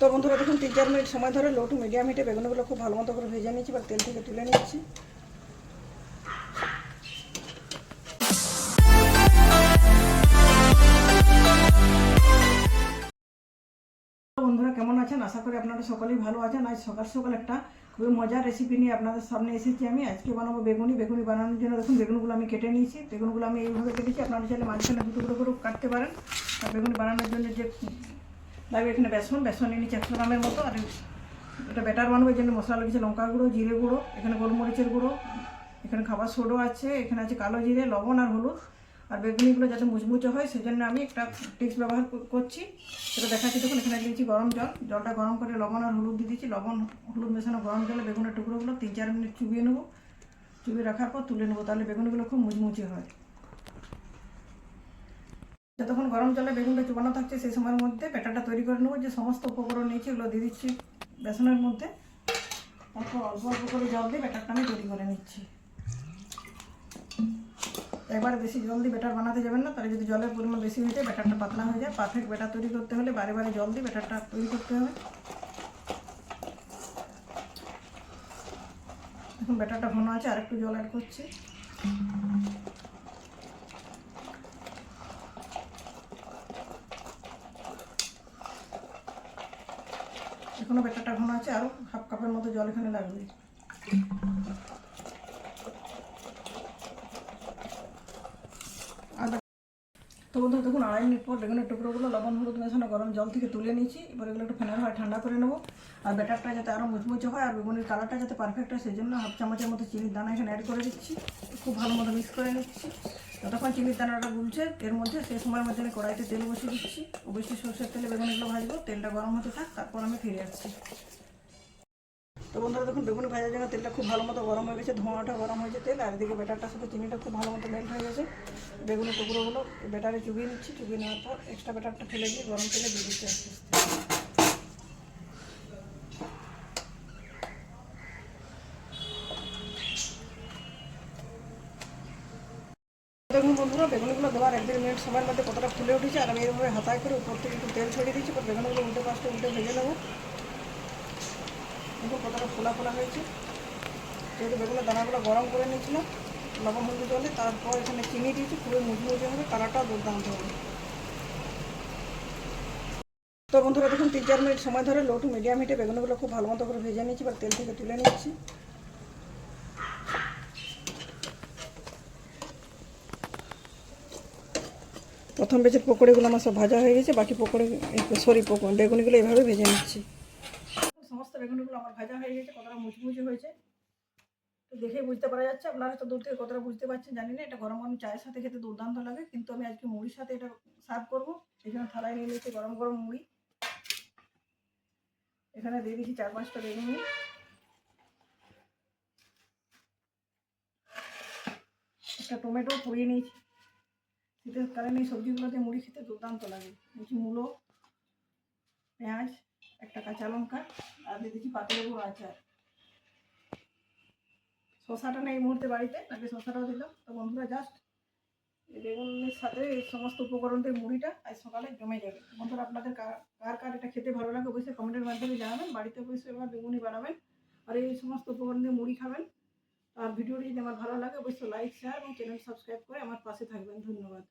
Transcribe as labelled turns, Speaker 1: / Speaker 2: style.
Speaker 1: তো বন্ধুরা দেখুন, তিন চার মিনিট সময় ধরে লো টু মিডিয়াম হিটে বেগুনগুলো খুব ভালো মতো করে ভেজে নিয়েছি বা তেল থেকে তুলে নিচ্ছি বন্ধুরা, কেমন আছেন? আশা করি আপনারা সকলেই ভালো আছেন। আজ সকাল সকাল একটা খুবই মজার রেসিপি নিয়ে আপনাদের সামনে এসেছি আমি। আজকে বানাবো বেগুনি। বেগুনি বানানোর জন্য দেখুন, বেগুনগুলো আমি কেটে নিয়েছি। বেগুনগুলো আমি এইভাবে কেটেছি। আপনারা চাইলে মাঝখানে দুটো করে কাটতে পারেন। আর বেগুনি বানানোর জন্য যে লাগবে এখানে বেসন বেসন নিয়ে নিচ্ছি একশো গ্রামের মতো, আর এটা ব্যাটার বানাবো, এই জন্য মশলা লেগেছে লঙ্কা গুঁড়ো, জিরে গুঁড়ো, এখানে গোলমরিচের গুঁড়ো, এখানে খাবার সোডো আছে, এখানে আছে কালো জিরে, লবণ আর হলুদ, আর বেগুনিগুলো যাতে মুচমুচে হয় সেই জন্য আমি একটা টিপস ব্যবহার কর- করছি, সেটা দেখাচ্ছি। দেখুন, এখানে দিয়েছি গরম জল, জলটা গরম করে লবণ আর হলুদ দিয়ে দিচ্ছি লবণ, হলুদ মেশানো গরম জলে বেগুনের টুকরোগুলো তিন চার মিনিট চুবিয়ে নেব। চুবিয়ে রাখার পর তুলে নেব, তাহলে বেগুনগুলো খুব মুচমুচে হয়। যতক্ষণ গরম জলে বেগুনটা চুবানো থাকছে, সেই সময়ের মধ্যে ব্যাটারটা তৈরি করে নেব। যে সমস্ত উপকরণ নিয়েছি ওগুলো দিয়ে দিচ্ছি বেসনের মধ্যে। অল্প অল্প অল্প করে জল দিয়ে ব্যাটারটা আমি তৈরি করে নিচ্ছি। একবার বেশি জল দিয়ে ব্যাটার বানাতে যাবেন না, তাহলে যদি জলের পরিমাণ বেশি হয়ে যায়, ব্যাটারটা পাতলা হয়ে যায়। পারফেক্ট ব্যাটার তৈরি করতে হলে বারে বারে জল দিয়ে ব্যাটারটা তৈরি করতে হবে। এখন ব্যাটারটা ঘন আছে, আরেকটু জল অ্যাড করছি। এখনও ব্যাটারটা ঘন আছে আরও হাফ কাপের মতো জল এখানে লাগবে আর তো বন্ধুরা দেখুন, আড়াই মিনিট পর বেগুনের টুকরোগুলো লবণ হলুদ মেশানো, গরম জল থেকে তুলে নিয়েছি। এবার এগুলো একটু ফ্যানের হয়, ঠান্ডা করে নেব। আর ব্যাটারটা যাতে আরও মুচমুচে হয়, আর বেগুনের কালারটা যাতে পারফেক্ট হয় সেই জন্য হাফ চামচের মতো চিনির দানা এখানে অ্যাড করে দিচ্ছি। খুব ভালো মতো মিক্স করে নিচ্ছি। যতক্ষণ চিনির দানাটা গুলছে, এর মধ্যে সেই সময়ের মধ্যে আমি কড়াইতে তেল বসিয়ে দিচ্ছি। অবশ্যই সরষের তেলে বেগুনগুলো ভাজবো, তেলটা গরম হতে থাক, তারপর আমি ফিরে আসছি। তো বন্ধুরা দেখুন, বেগুন ভাজার জন্য তেলটা খুব ভালো মতো গরম হয়ে গেছে, ধোঁয়াটা গরম হয়েছে তেল, আর এদিকে ব্যাটারটার সাথে চিনিটা খুব ভালো মতো মেল্ট হয়ে গেছে। বেগুনের টুকরোগুলো ব্যাটারে চুবিয়ে নিচ্ছি, চুবিয়ে নেওয়ার পর এক্সট্রা ব্যাটারটা ফেলে দিয়ে গরম তেলে দিয়ে দিচ্ছি দেখুন বন্ধুরা, বেগুনগুলো দেওয়ার এক দেড় মিনিট সময়ের মধ্যে কতটা ফুলে উঠেছে, আর আমি এইভাবে হাতায় করে উপর থেকে একটু তেল ছড়িয়ে দিচ্ছি বেগুনগুলো উল্টে পাশটা উল্টে ভেজে নেব। দেখুন কতটা ফোলা ফোলা হয়েছে। যেহেতু বেগুনের দানাগুলো গরম করে নিয়েছিলাম, লবণ, হলুদ জলে তারপর এখানে চিনি দিয়েছি খুবই মুচমুচে হবে কালারটাও দুর্দান্ত হবে। তো বন্ধুরা, দেখুন, তিন চার মিনিট সময় ধরে লো টু মিডিয়াম হিটে বেগুনগুলো খুব ভালো মতো করে ভেজে নিয়েছি বা তেল থেকে তুলে নিচ্ছি প্রথম বেচের পকোড়িগুলো আমার সব ভাজা হয়ে গেছে, বাকি পকোড়ি সরি বেগুনিগুলো এইভাবে ভেজে নিচ্ছি। সমস্ত বেগুনিগুলো আমার ভাজা হয়ে গেছে, কতটা মুচমুচে হয়েছে। তো দেখে বুঝতে পারা যাচ্ছে, আপনারা তো দূর থেকে কতটা বুঝতে পারছেন, জানি না, এটা গরম গরম চায়ের সাথে খেতে দুর্দান্ত লাগে, কিন্তু আমি আজকে মুড়ির সাথে এটা সার্ভ করব, এই জন্য থালায় নিয়ে নিয়েছি গরম গরম মুড়ি। এখানে দিয়ে দিয়েছি চার পাঁচটা বেগুনি। একটা টমেটো পুড়িয়ে নিয়েছি। শীতের কারণে এই সবজিগুলোতে মুড়ি খেতে দুর্দান্ত লাগে। নিয়েছি মূলো, পেঁয়াজ একটা কাঁচা লঙ্কা, আর দিয়ে দিচ্ছি পাতিলেবুর আচার। শশাটা নেই এই মুহূর্তে বাড়িতে, তাকে শশাটাও দিলাম। তো বন্ধুরা জাস্ট বেগুনের সাথে এই সমস্ত উপকরণ দিয়ে মুড়িটা আজ সকালে জমে যাবে। বন্ধুরা, আপনাদের কার কার এটা খেতে ভালো লাগে অবশ্যই কমেন্টের মাধ্যমে জানাবেন। বাড়িতে অবশ্যই এবার বেগুনি বানাবেন। আর এই সমস্ত উপকরণ দিয়ে মুড়ি খাবেন। আর ভিডিওটি যদি আমার ভালো লাগে, অবশ্যই লাইক শেয়ার এবং চ্যানেল সাবস্ক্রাইব করে আমার পাশে থাকবেন। ধন্যবাদ।